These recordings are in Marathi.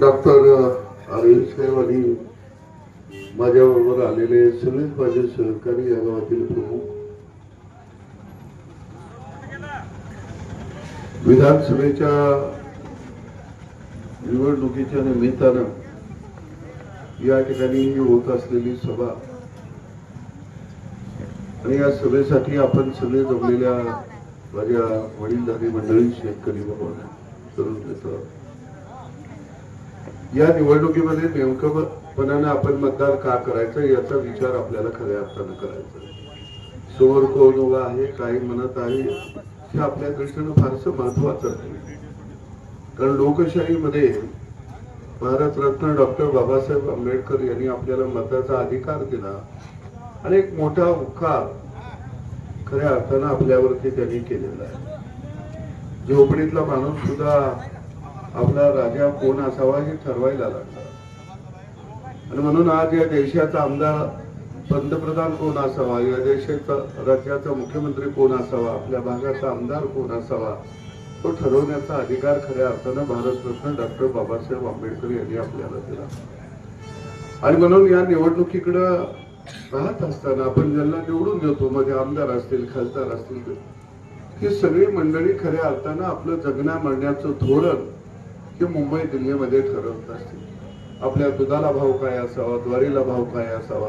डॉक्टर अरविंद साहेब आणि माझ्याबरोबर आलेले सगळेच माझे सहकारी या गावातील प्रमुख. विधानसभेच्या निवडणुकीच्या निमित्तानं या ठिकाणी होत असलेली सभा आणि या सभेसाठी आपण सगळे जमलेल्या माझ्या वडीलधारी मंडळी शेतकरी भवन तरुण मित्र या निवडणुकीमध्ये नेमकंपणानं आपण मतदान का करायचं याचा विचार आपल्याला खऱ्या अर्थानं करायचा समोर कोण उभा आहे काही म्हणत आहे हे आपल्या दृष्टीनं फारसं महत्वाचं नाही. कारण लोकशाहीमध्ये भारतरत्न डॉक्टर बाबासाहेब आंबेडकर यांनी आपल्याला मताचा अधिकार दिला. आणि एक मोठा उपकार खऱ्या अर्थानं आपल्यावरती त्यांनी केलेला आहे. झोपडीतला माणूस सुद्धा आपला राजा कोण असावा हे ठरवायला लागला आणि म्हणून आज या देशाचा आमदार पंतप्रधान कोण असावा या देशाचा राज्याचा मुख्यमंत्री कोण असावा आपल्या भागाचा आमदार कोण असावा तो ठरवण्याचा अधिकार खऱ्या अर्थानं भारतरत्न डॉक्टर बाबासाहेब आंबेडकर यांनी आपल्याला दिला. आणि म्हणून या निवडणुकीकडं राहत असताना आपण ज्यांना निवडून देतो मध्ये आमदार असतील खासदार असतील ही सगळी मंडळी खऱ्या अर्थानं आपलं जगण्या मरण्याचं धोरण ते मुंबई दिल्लीमध्ये ठरवत असतील. आपल्या दुधाला भाव काय असावा ज्वारीला भाव काय असावा?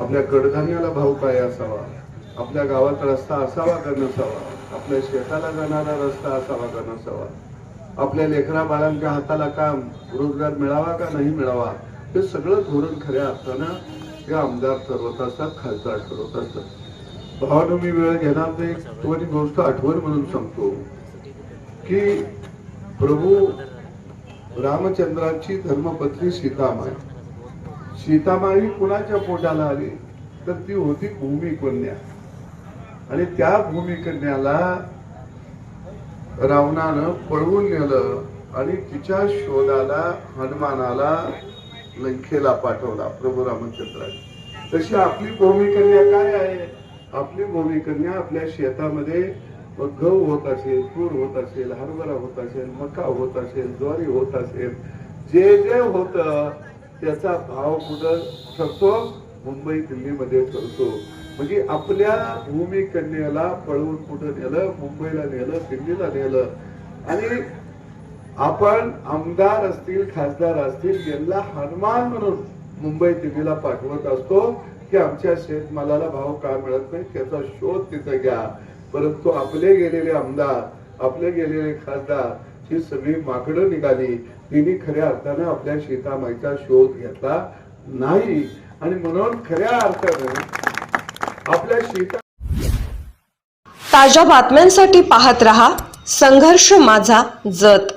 आपल्या कडधान्याला भाव काय असावा? आपल्या गावात रस्ता असावा का नसावा? आपल्या शेताला जाणारा रस्ता असावा का नसावा? आपल्या लेकरा बाळांच्या हाताला काम रोजगार मिळावा का नाही मिळावा? हे सगळं धोरण खऱ्या अर्थानं हे आमदार ठरवत असतात खासदार ठरवत असतात. भावानं मी वेळ घेणार नाही तुम्हाला गोष्ट आठवण म्हणून सांगतो की प्रभू रामचंद्राची धर्मपत्नी सीतामाई. सीतामाई कुणाच्या पोटाला आली? तर ती होती भूमिकन्या आणि त्या भूमिकन्याला रावणानं पळवून नेलं आणि तिच्या शोधाला हनुमानाला लंकेला पाठवला प्रभू रामचंद्राने. तशी आपली भूमिकन्या काय आहे? आपली भूमिकन्या आपल्या शेतामध्ये मग गहू होत असेल तूर होत असेल हरभरा होत असेल मका होत असेल ज्वारी होत असेल जे जे होत त्याचा भाव कुठं ठरतो? मुंबई दिल्लीमध्ये ठरतो. म्हणजे आपल्या भूमिकन्याला पळवून कुठं नेलं? मुंबईला नेलं दिल्लीला नेलं. आणि आपण आमदार असतील खासदार असतील यांना हनुमान म्हणून मुंबई दिल्लीला पाठवत असतो की आमच्या शेतमालाला भाव का मिळत नाही? त्याचा शोध तिथं घ्या. परंतु आपले गेलेले आमदार आपले गेलेले खासदार ही सगळी माकडं निघाली. तिने खऱ्या अर्थानं आपल्या शेतामाईचा शोध घेतला नाही. आणि म्हणून खऱ्या अर्थानं आपल्या शेता ताज्या बातम्यांसाठी पाहत रहा संघर्ष माझा जत.